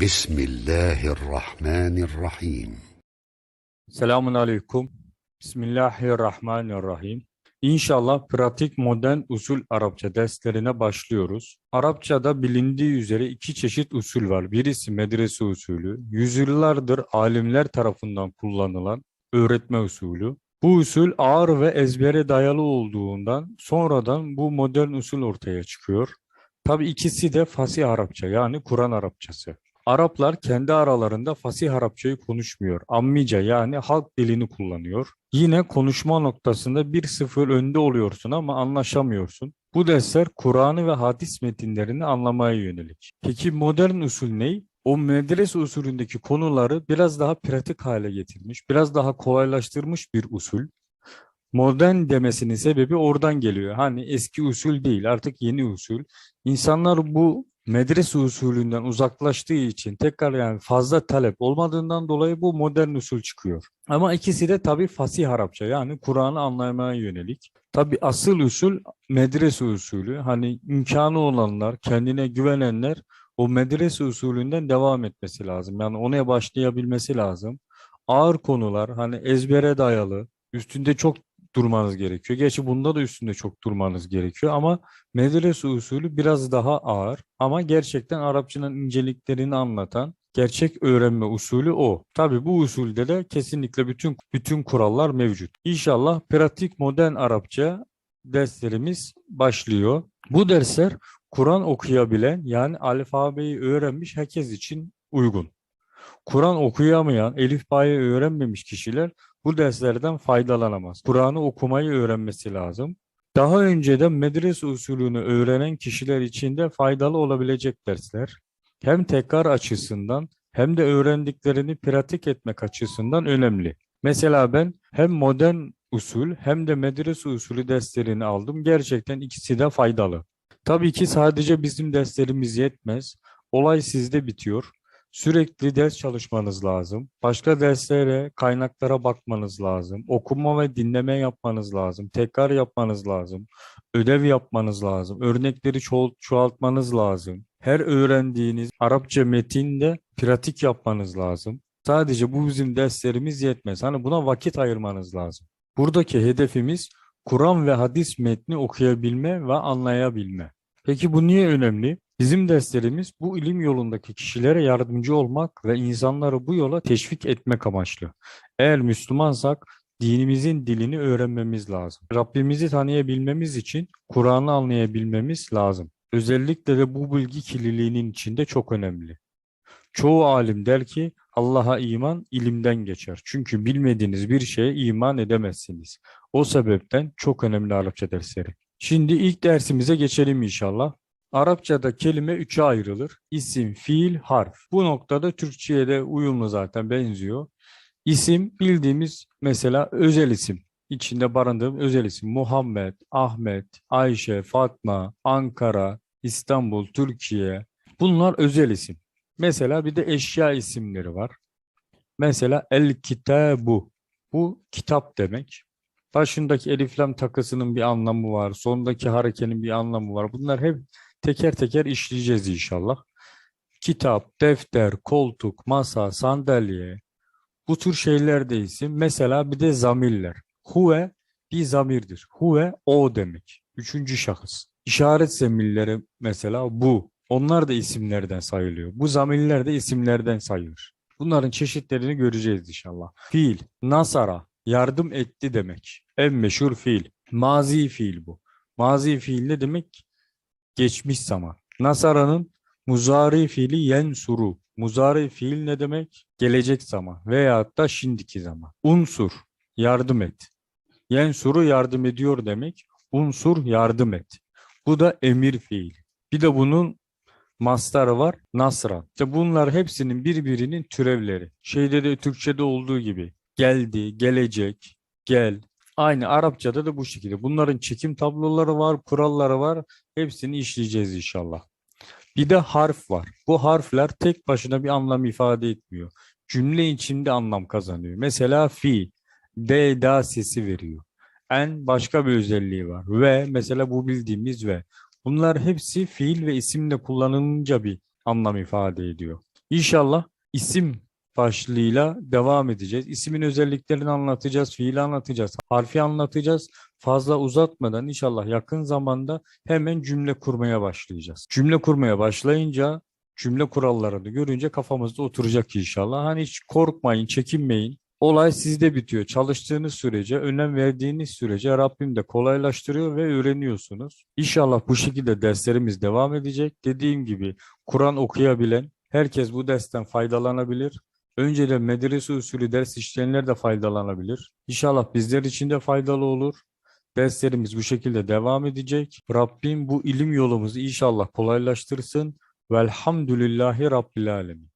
Bismillahirrahmanirrahim. Selamun Aleyküm. Bismillahirrahmanirrahim. İnşallah pratik modern usul Arapça derslerine başlıyoruz. Arapçada bilindiği üzere iki çeşit usul var. Birisi medrese usulü, yüzyıllardır alimler tarafından kullanılan öğretme usulü. Bu usul ağır ve ezbere dayalı olduğundan sonradan bu modern usul ortaya çıkıyor. Tabi ikisi de fasih Arapça yani Kur'an Arapçası. Araplar kendi aralarında fasih Arapçayı konuşmuyor. Ammice yani halk dilini kullanıyor. Yine konuşma noktasında bir sıfır önde oluyorsun ama anlaşamıyorsun. Bu dersler Kur'an'ı ve hadis metinlerini anlamaya yönelik. Peki modern usul ne? O medrese usulündeki konuları biraz daha pratik hale getirmiş, biraz daha kolaylaştırmış bir usul. Modern demesinin sebebi oradan geliyor. Hani eski usul değil, artık yeni usul. İnsanlar bu medrese usulünden uzaklaştığı için tekrar yani fazla talep olmadığından dolayı bu modern usul çıkıyor. Ama ikisi de tabii fasih Arapça yani Kur'an'ı anlamaya yönelik. Tabii asıl usul medrese usulü. Hani imkanı olanlar, kendine güvenenler o medrese usulünden devam etmesi lazım. Yani ona başlayabilmesi lazım. Ağır konular hani ezbere dayalı, üstünde çok durmanız gerekiyor. Gerçi bunda da üstünde çok durmanız gerekiyor ama medrese usulü biraz daha ağır ama gerçekten Arapçanın inceliklerini anlatan gerçek öğrenme usulü o. Tabii bu usulde de kesinlikle bütün bütün kurallar mevcut. İnşallah pratik modern Arapça derslerimiz başlıyor. Bu dersler Kur'an okuyabilen yani alfabeyi öğrenmiş herkes için uygun. Kur'an okuyamayan, elif bayı öğrenmemiş kişiler bu derslerden faydalanamaz. Kur'an'ı okumayı öğrenmesi lazım. Daha önceden medrese usulünü öğrenen kişiler için de faydalı olabilecek dersler. Hem tekrar açısından hem de öğrendiklerini pratik etmek açısından önemli. Mesela ben hem modern usul hem de medrese usulü derslerini aldım. Gerçekten ikisi de faydalı. Tabii ki sadece bizim derslerimiz yetmez. Olay sizde bitiyor. Sürekli ders çalışmanız lazım. Başka derslere, kaynaklara bakmanız lazım. Okuma ve dinleme yapmanız lazım. Tekrar yapmanız lazım. Ödev yapmanız lazım. Örnekleri ço- çoğaltmanız lazım. Her öğrendiğiniz Arapça metinde pratik yapmanız lazım. Sadece bu bizim derslerimiz yetmez. Hani buna vakit ayırmanız lazım. Buradaki hedefimiz Kur'an ve hadis metni okuyabilme ve anlayabilme. Peki bu niye önemli? Bizim derslerimiz bu ilim yolundaki kişilere yardımcı olmak ve insanları bu yola teşvik etmek amaçlı. Eğer Müslümansak dinimizin dilini öğrenmemiz lazım. Rabbimizi tanıyabilmemiz için Kur'an'ı anlayabilmemiz lazım. Özellikle de bu bilgi kirliliğinin içinde çok önemli. Çoğu alim der ki Allah'a iman ilimden geçer. Çünkü bilmediğiniz bir şeye iman edemezsiniz. O sebepten çok önemli Arapça dersleri. Şimdi ilk dersimize geçelim inşallah. Arapçada kelime üçe ayrılır. İsim, fiil, harf. Bu noktada Türkçe'ye de uyumlu zaten benziyor. İsim bildiğimiz mesela özel isim. İçinde barındığım özel isim. Muhammed, Ahmet, Ayşe, Fatma, Ankara, İstanbul, Türkiye. Bunlar özel isim. Mesela bir de eşya isimleri var. Mesela el kitabu. Bu kitap demek. Başındaki eliflam takısının bir anlamı var. Sondaki harekenin bir anlamı var. Bunlar hep teker teker işleyeceğiz inşallah. Kitap, defter, koltuk, masa, sandalye bu tür şeyler de isim. Mesela bir de zamirler. Huve bir zamirdir. Huve o demek. Üçüncü şahıs. İşaret zemirleri mesela bu. Onlar da isimlerden sayılıyor. Bu zamirler de isimlerden sayılır. Bunların çeşitlerini göreceğiz inşallah. Fiil, nasara, yardım etti demek. En meşhur fiil. Mazi fiil bu. Mazi fiil ne demek? Geçmiş zaman. Nasara'nın muzari fiili yensuru. Muzari fiil ne demek? Gelecek zaman veyahut da şimdiki zaman. Unsur, yardım et. Yensuru yardım ediyor demek. Unsur yardım et. Bu da emir fiil. Bir de bunun mastarı var nasra. İşte bunlar hepsinin birbirinin türevleri. Şeyde de Türkçe'de olduğu gibi geldi, gelecek, gel. Aynı Arapçada da bu şekilde. Bunların çekim tabloları var, kuralları var. Hepsini işleyeceğiz inşallah. Bir de harf var. Bu harfler tek başına bir anlam ifade etmiyor. Cümle içinde anlam kazanıyor. Mesela fi, d, da sesi veriyor. En başka bir özelliği var. Ve mesela bu bildiğimiz ve. Bunlar hepsi fiil ve isimle kullanılınca bir anlam ifade ediyor. İnşallah isim başlığıyla devam edeceğiz. İsmin özelliklerini anlatacağız, fiili anlatacağız, harfi anlatacağız. Fazla uzatmadan inşallah yakın zamanda hemen cümle kurmaya başlayacağız. Cümle kurmaya başlayınca cümle kurallarını görünce kafamızda oturacak inşallah. Hani hiç korkmayın, çekinmeyin. Olay sizde bitiyor. Çalıştığınız sürece, önem verdiğiniz sürece Rabbim de kolaylaştırıyor ve öğreniyorsunuz. İnşallah bu şekilde derslerimiz devam edecek. Dediğim gibi Kur'an okuyabilen herkes bu dersten faydalanabilir. Önceden medrese usulü ders işleyenler de faydalanabilir. İnşallah bizler için de faydalı olur. Derslerimiz bu şekilde devam edecek. Rabbim bu ilim yolumuzu inşallah kolaylaştırsın. Velhamdülillahi Rabbil Alemin.